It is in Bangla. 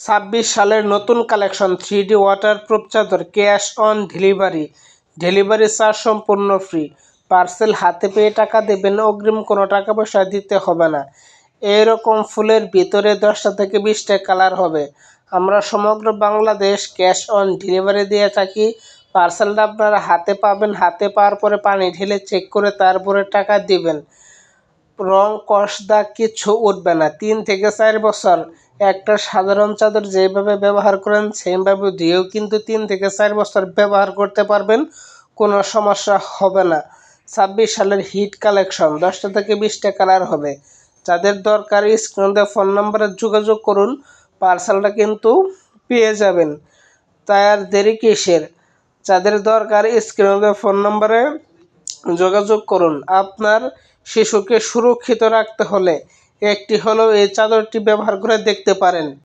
ছাব্বিশ সালের নতুন কালেকশন থ্রি ডি ওয়াটারপ্রুফ চাদর cash on delivery. Delivery charge সম্পূর্ণ ফ্রি। পার্সেল হাতে পেয়ে টাকা দেবেন, অগ্রিম কোনো টাকা পয়সা দিতে হবে না। এরকম ফুলের ভিতরে দশটা থেকে বিশটা কালার হবে। আমরা সমগ্র বাংলাদেশ ক্যাশ অন ডেলিভারি দিয়ে থাকি। পার্সেলটা আপনারা হাতে পাবেন, হাতে পাওয়ার পরে পানি ঢেলে চেক করে তারপরে টাকা দিবেন। রং কষ দাগ কিচ্ছু উঠবে না। তিন থেকে চার বছর একটা সাধারণ চাদর যেভাবে ব্যবহার করেন সেইভাবে দিয়েও কিন্তু তিন থেকে চার বছর ব্যবহার করতে পারবেন, কোনো সমস্যা হবে না। ছাব্বিশ সালের হিট কালেকশন, দশটা থেকে বিশটা কালার হবে। যাদের দরকার, স্ক্রিনে ফোন নম্বরে যোগাযোগ করুন, পার্সেলটা কিন্তু পেয়ে যাবেন। তাই আর দেরি কিসের? যাদের দরকার, স্ক্রিনে ফোন নম্বরে যোগাযোগ করুন। আপনার শিশুকে সুরক্ষিত রাখতে হলে একটি হলো এই চাদরটি ব্যবহার করে দেখতে পারেন।